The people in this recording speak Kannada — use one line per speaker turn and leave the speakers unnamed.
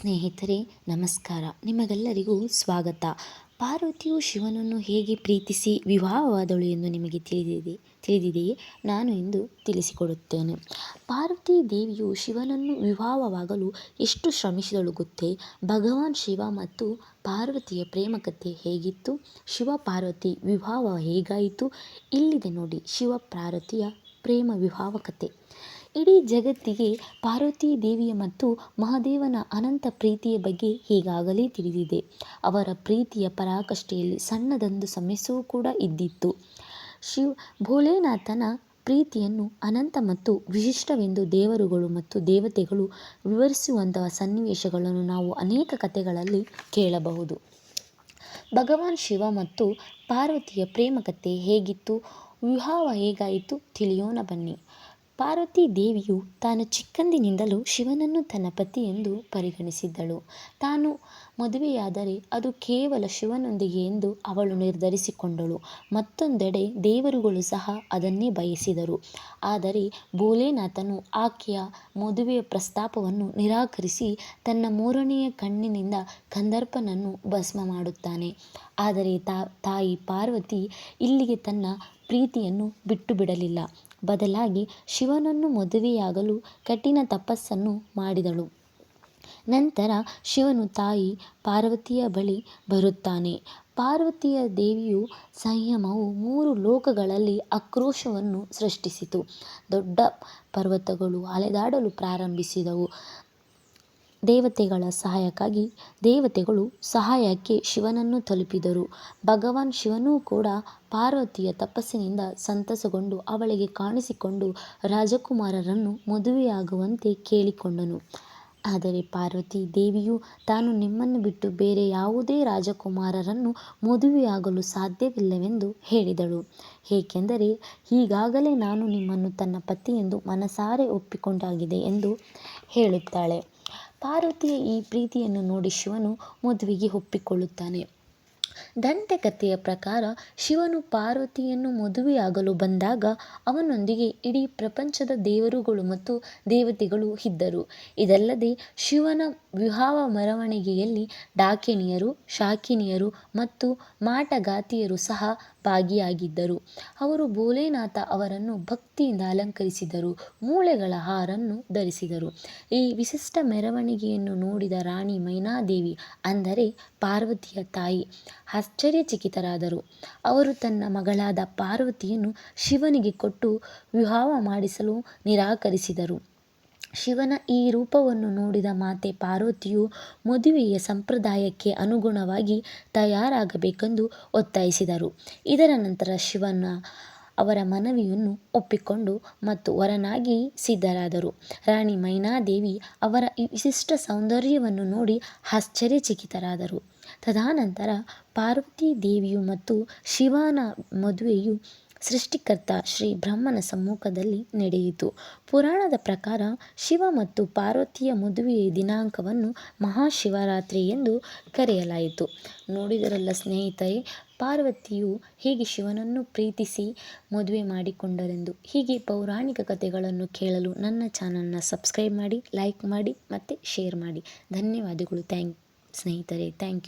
ಸ್ನೇಹಿತರೆ, ನಮಸ್ಕಾರ. ನಿಮಗೆಲ್ಲರಿಗೂ ಸ್ವಾಗತ. ಪಾರ್ವತಿಯು ಶಿವನನ್ನು ಹೇಗೆ ಪ್ರೀತಿಸಿ ವಿವಾಹವಾದಳು ಎಂದು ನಿಮಗೆ ತಿಳಿದಿದೆ, ತಿಳಿದಿದೆಯೇ? ನಾನು ಇಂದು ತಿಳಿಸಿಕೊಡುತ್ತೇನೆ. ಪಾರ್ವತಿ ದೇವಿಯು ಶಿವನನ್ನು ವಿವಾಹವಾಗಲು ಎಷ್ಟು ಶ್ರಮಿಸಿದಳು ಗೊತ್ತೇ? ಭಗವಾನ್ ಶಿವ ಮತ್ತು ಪಾರ್ವತಿಯ ಪ್ರೇಮ ಕಥೆ ಹೇಗಿತ್ತು? ಶಿವ ಪಾರ್ವತಿ ವಿವಾಹ ಹೇಗಾಯಿತು? ಇಲ್ಲಿದೆ ನೋಡಿ, ಶಿವ ಪಾರ್ವತಿಯ ಪ್ರೇಮ ವಿವಾಹ ಕಥೆ ಇಡೀ ಜಗತ್ತಿಗೆ ಪಾರ್ವತೀ ದೇವಿಯ ಮತ್ತು ಮಹಾದೇವನ ಅನಂತ ಪ್ರೀತಿಯ ಬಗ್ಗೆ ಈಗಾಗಲೇ ತಿಳಿದಿದೆ. ಅವರ ಪ್ರೀತಿಯ ಪರಾಕಾಷ್ಠೆಯಲ್ಲಿ ಸಣ್ಣದೊಂದು ಸಮಸ್ಯೆಯೂ ಕೂಡ ಇದ್ದಿತ್ತು. ಶಿವ್ ಭೋಲೆನಾಥನ ಪ್ರೀತಿಯನ್ನು ಅನಂತ ಮತ್ತು ವಿಶಿಷ್ಟವೆಂದು ದೇವರುಗಳು ಮತ್ತು ದೇವತೆಗಳು ವಿವರಿಸುವಂತಹ ಸನ್ನಿವೇಶಗಳನ್ನು ನಾವು ಅನೇಕ ಕಥೆಗಳಲ್ಲಿ ಕೇಳಬಹುದು. ಭಗವಾನ್ ಶಿವ ಮತ್ತು ಪಾರ್ವತಿಯ ಪ್ರೇಮ ಕಥೆ ಹೇಗಿತ್ತು? ವಿವಾಹ ಹೇಗಾಯಿತು? ತಿಳಿಯೋಣ ಬನ್ನಿ. ಪಾರ್ವತಿ ದೇವಿಯು ತಾನು ಚಿಕ್ಕಂದಿನಿಂದಲೂ ಶಿವನನ್ನು ತನ್ನ ಪತಿಯೆಂದು ಪರಿಗಣಿಸಿದ್ದಳು. ತಾನು ಮದುವೆಯಾದರೆ ಅದು ಕೇವಲ ಶಿವನೊಂದಿಗೆ ಎಂದು ಅವಳು ನಿರ್ಧರಿಸಿಕೊಂಡಳು. ಮತ್ತೊಂದೆಡೆ ದೇವರುಗಳು ಸಹ ಅದನ್ನೇ ಬಯಸಿದರು. ಆದರೆ ಭೋಲೆನಾಥನು ಆಕೆಯ ಮದುವೆಯ ಪ್ರಸ್ತಾಪವನ್ನು ನಿರಾಕರಿಸಿ ತನ್ನ ಮೂರನೆಯ ಕಣ್ಣಿನಿಂದ ಕಂದರ್ಪನನ್ನು ಭಸ್ಮ ಮಾಡುತ್ತಾನೆ. ಆದರೆ ತಾಯಿ ಪಾರ್ವತಿ ಇಲ್ಲಿಗೆ ತನ್ನ ಪ್ರೀತಿಯನ್ನು ಬಿಟ್ಟು ಬಿಡಲಿಲ್ಲ ಬದಲಾಗಿ ಶಿವನನ್ನು ಮದುವೆಯಾಗಲು ಕಠಿಣ ತಪಸ್ಸನ್ನು ಮಾಡಿದಳು. ನಂತರ ಶಿವನು ತಾಯಿ ಪಾರ್ವತಿಯ ಬಳಿ ಬರುತ್ತಾನೆ. ಪಾರ್ವತಿಯ ದೇವಿಯು ಸಂಯಮವು ಮೂರು ಲೋಕಗಳಲ್ಲಿ ಆಕ್ರೋಶವನ್ನು ಸೃಷ್ಟಿಸಿತು. ದೊಡ್ಡ ಪರ್ವತಗಳು ಅಲೆದಾಡಲು ಪ್ರಾರಂಭಿಸಿದವು. ದೇವತೆಗಳ ಸಹಾಯಕ್ಕಾಗಿ ದೇವತೆಗಳು ಸಹಾಯಕ್ಕೆ ಶಿವನನ್ನು ತಲುಪಿದರು. ಭಗವಾನ್ ಶಿವನೂ ಕೂಡ ಪಾರ್ವತಿಯ ತಪಸ್ಸಿನಿಂದ ಸಂತಸಗೊಂಡು ಅವಳಿಗೆ ಕಾಣಿಸಿಕೊಂಡು ರಾಜಕುಮಾರರನ್ನು ಮದುವೆಯಾಗುವಂತೆ ಕೇಳಿಕೊಂಡನು. ಆದರೆ ಪಾರ್ವತಿ ದೇವಿಯು ತಾನು ನಿಮ್ಮನ್ನು ಬಿಟ್ಟು ಬೇರೆ ಯಾವುದೇ ರಾಜಕುಮಾರರನ್ನು ಮದುವೆಯಾಗಲು ಸಾಧ್ಯವಿಲ್ಲವೆಂದು ಹೇಳಿದಳು. ಏಕೆಂದರೆ ಈಗಾಗಲೇ ನಾನು ನಿಮ್ಮನ್ನು ತನ್ನ ಪತಿಯೆಂದು ಮನಸಾರೆ ಒಪ್ಪಿಕೊಂಡಾಗಿದೆ ಎಂದು ಹೇಳುತ್ತಾಳೆ. ಪಾರ್ವತಿಯ ಈ ಪ್ರೀತಿಯನ್ನು ನೋಡಿ ಶಿವನು ಮದುವೆಗೆ ಒಪ್ಪಿಕೊಳ್ಳುತ್ತಾನೆ. ದಂತಕಥೆಯ ಪ್ರಕಾರ ಶಿವನು ಪಾರ್ವತಿಯನ್ನು ಮದುವೆಯಾಗಲು ಬಂದಾಗ ಅವನೊಂದಿಗೆ ಇಡೀ ಪ್ರಪಂಚದ ದೇವರುಗಳು ಮತ್ತು ದೇವತೆಗಳು ಇದ್ದರು. ಇದಲ್ಲದೆ ಶಿವನ ವಿವಾಹ ಮೆರವಣಿಗೆಯಲ್ಲಿ ಡಾಕಿಣಿಯರು ಶಾಕಿನಿಯರು ಮತ್ತು ಮಾಟಗಾತಿಯರು ಸಹ ಭಾಗಿಯಾಗಿದ್ದರು. ಅವರು ಭೋಲೆನಾಥ ಅವರನ್ನು ಭಕ್ತಿಯಿಂದ ಅಲಂಕರಿಸಿದರು, ಮೂಳೆಗಳ ಹಾರನ್ನು ಧರಿಸಿದರು. ಈ ವಿಶಿಷ್ಟ ಮೆರವಣಿಗೆಯನ್ನು ನೋಡಿದ ರಾಣಿ ಮೈನಾದೇವಿ, ಅಂದರೆ ಪಾರ್ವತಿಯ ತಾಯಿ, ಆಶ್ಚರ್ಯಚಕಿತರಾದರು. ಅವರು ತನ್ನ ಮಗಳಾದ ಪಾರ್ವತಿಯನ್ನು ಶಿವನಿಗೆ ಕೊಟ್ಟು ವಿವಾಹ ಮಾಡಿಸಲು ನಿರಾಕರಿಸಿದರು. ಶಿವನ ಈ ರೂಪವನ್ನು ನೋಡಿದ ಮಾತೆ ಪಾರ್ವತಿಯು ಮದುವೆಯ ಸಂಪ್ರದಾಯಕ್ಕೆ ಅನುಗುಣವಾಗಿ ತಯಾರಾಗಬೇಕೆಂದು ಒತ್ತಾಯಿಸಿದರು. ಇದರ ನಂತರ ಶಿವನ ಅವರ ಮನವಿಯನ್ನು ಒಪ್ಪಿಕೊಂಡು ಮತ್ತು ವರನಾಗಿ ಸಿದ್ಧರಾದರು. ರಾಣಿ ಮೈನಾದೇವಿ ಅವರ ಈ ವಿಶಿಷ್ಟ ಸೌಂದರ್ಯವನ್ನು ನೋಡಿ ಆಶ್ಚರ್ಯಚಕಿತರಾದರು. ತದನಂತರ ಪಾರ್ವತಿ ದೇವಿಯು ಮತ್ತು ಶಿವನ ಮದುವೆಯು ಸೃಷ್ಟಿಕರ್ತ ಶ್ರೀ ಬ್ರಹ್ಮನ ಸಮ್ಮುಖದಲ್ಲಿ ನಡೆಯಿತು. ಪುರಾಣದ ಪ್ರಕಾರ ಶಿವ ಮತ್ತು ಪಾರ್ವತಿಯ ಮದುವೆಯ ದಿನಾಂಕವನ್ನು ಮಹಾಶಿವರಾತ್ರಿ ಎಂದು ಕರೆಯಲಾಯಿತು. ನೋಡಿದರಲ್ಲ ಸ್ನೇಹಿತರೆ, ಪಾರ್ವತಿಯು ಹೇಗೆ ಶಿವನನ್ನು ಪ್ರೀತಿಸಿ ಮದುವೆ ಮಾಡಿಕೊಂಡರೆಂದು, ಹೀಗೆ ಪೌರಾಣಿಕ ಕಥೆಗಳನ್ನು ಕೇಳಲು ನನ್ನ ಚಾನಲ್ನ ಸಬ್ಸ್ಕ್ರೈಬ್ ಮಾಡಿ, ಲೈಕ್ ಮಾಡಿ ಮತ್ತು ಶೇರ್ ಮಾಡಿ. ಧನ್ಯವಾದಗಳು. ಥ್ಯಾಂಕ್, ಸ್ನೇಹಿತರೆ, ಥ್ಯಾಂಕ್ ಯು.